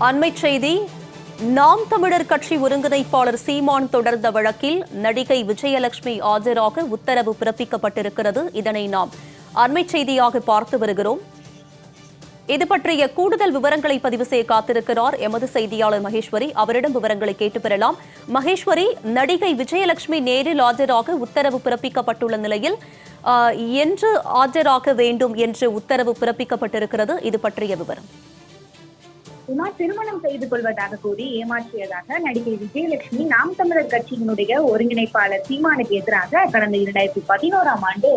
அண்மை செய்தி நாம் தமிழர் கட்சி ஒருங்கிணைப்பாளர் சீமான் தொடர்ந்த வழக்கில் நடிகை விஜயலட்சுமி ஆஜராக உத்தரவு பிறப்பிக்கப்பட்டிருக்கிறது. இதனை நாம் அண்மை செய்தியாக பார்த்து வருகிறோம். இது பற்றிய கூடுதல் விவரங்களை பதிவு செய்ய காத்திருக்கிறார் எமது செய்தியாளர் மகேஸ்வரி. அவரிடம் விவரங்களை கேட்டு பெறலாம். மகேஸ்வரி நடிகை விஜயலட்சுமி நேரில் ஆஜராக உத்தரவு பிறப்பிக்கப்பட்டுள்ள நிலையில் ஆஹ், என்று ஆஜராக வேண்டும் என்று உத்தரவு பிறப்பிக்கப்பட்டிருக்கிறது. இது பற்றிய விவரம். உமா திருமணம் செய்து கொள்வதாக கூறி ஏமாற்றியதாக நடிகை விஜயலட்சுமி நாம் தமிழர் கட்சியினுடைய ஒருங்கிணைப்பாளர் சீமானுக்கு எதிராக கடந்த இரண்டாயிரத்தி பதினோராம் ஆண்டு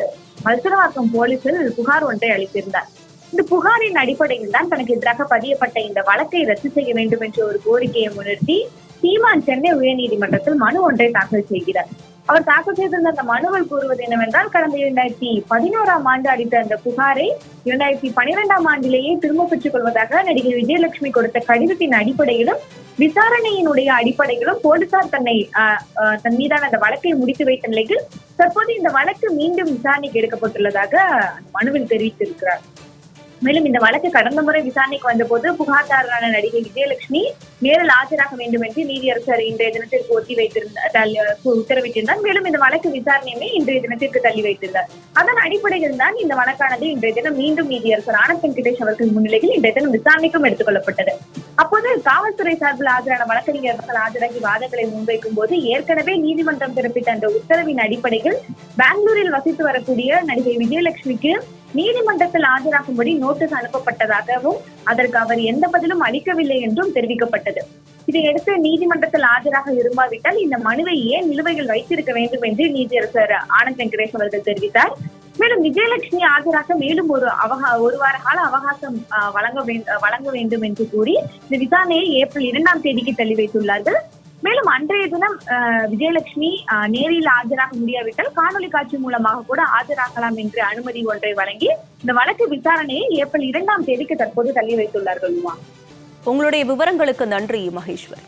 மல்சரவாக்கம் போலீசில் புகார் ஒன்றை அளித்திருந்தார். இந்த புகாரின் அடிப்படையில் தான் தனக்கு எதிராக பதியப்பட்ட இந்த வழக்கை ரத்து செய்ய வேண்டும் என்ற ஒரு கோரிக்கையை முன்னிறுத்தி சீமான் சென்னை உயர்நீதிமன்றத்தில் மனு ஒன்றை தாக்கல் செய்கிறார். அவர் தாக்கல் செய்திருந்த அந்த மனுவில் கூறுவது என்னவென்றால் கடந்த இரண்டாயிரத்தி பதினோராம் ஆண்டு அளித்த அந்த புகாரை இரண்டாயிரத்தி பனிரெண்டாம் ஆண்டிலேயே திரும்ப பெற்றுக் கொள்வதாக நடிகை விஜயலட்சுமி கொடுத்த கடிதத்தின் அடிப்படையிலும் விசாரணையினுடைய அடிப்படையிலும் போலீசார் தன்னை ஆஹ், தன் மீதான அந்த வழக்கை முடித்து வைத்த நிலையில் தற்போது இந்த வழக்கு மீண்டும் விசாரணைக்கு எடுக்கப்பட்டுள்ளதாக அந்த மனுவில் தெரிவித்திருக்கிறார். மேலும் இந்த வழக்கு கடந்த முறை விசாரணைக்கு வந்தபோது புகார்தாரரான நடிகை விஜயலட்சுமி நேரில் ஆஜராக வேண்டும் என்று நீதியரசர் இன்றைய தினத்திற்கு ஒத்தி வைத்திருந்தார் உத்தரவிட்டிருந்தார். மேலும் இந்த வழக்கு விசாரணையுமே இன்றைய தினத்திற்கு தள்ளி வைத்திருந்தார். அதன் அடிப்படையில் தான் இந்த வழக்கானது இன்றைய தினம் மீண்டும் நீதியரசர் ஆனந்த் வெங்கடேஷ் அவர்கள் முன்னிலையில் இன்றைய தினம் விசாரணைக்கும் எடுத்துக் கொள்ளப்பட்டது அப்போது காவல்துறை சார்பில் ஆஜரான வழக்கறிஞர்கள் ஆஜராகி வாதங்களை முன்வைக்கும் போது ஏற்கனவே நீதிமன்றம் பிறப்பித்த அந்த உத்தரவின் அடிப்படையில் பெங்களூரில் வசித்து வரக்கூடிய நடிகை விஜயலட்சுமிக்கு நீதிமன்றத்தில் ஆஜராகும்படி நோட்டீஸ் அனுப்பப்பட்டதாகவும் அதற்கு அவர் எந்த பதிலும் அளிக்கவில்லை என்றும் தெரிவிக்கப்பட்டது. இதையடுத்து நீதிமன்றத்தில் ஆஜராக விரும்பாவிட்டால் இந்த மனுவை ஏன் நிலுவையில் வைத்திருக்க வேண்டும் என்று நீதியரசர் ஆனந்த் வெங்கடேஷ் அவர்கள் தெரிவித்தார். மேலும் விஜயலட்சுமி ஆஜராக மேலும் ஒரு அவகா ஒரு வார கால அவகாசம் ஆஹ், வழங்க வேண்டும் வழங்க வேண்டும் என்று கூறி இந்த விசாரணையை ஏப்ரல் இரண்டாம் தேதிக்கு தள்ளி வைத்துள்ளார்கள். மேலும் அன்றைய தினம் ஆஹ், விஜயலட்சுமி ஆஹ், நேரில் ஆஜராக முடியாவிட்டால் காணொலி காட்சி மூலமாக கூட ஆஜராகலாம் என்று அனுமதி ஒன்றை வழங்கி இந்த வழக்கு விசாரணையை ஏப்ரல் இரண்டாம் தேதிக்கு தற்போது தள்ளி வைத்துள்ளார்கள் உங்களுடைய விவரங்களுக்கு நன்றி மகேஸ்வர்.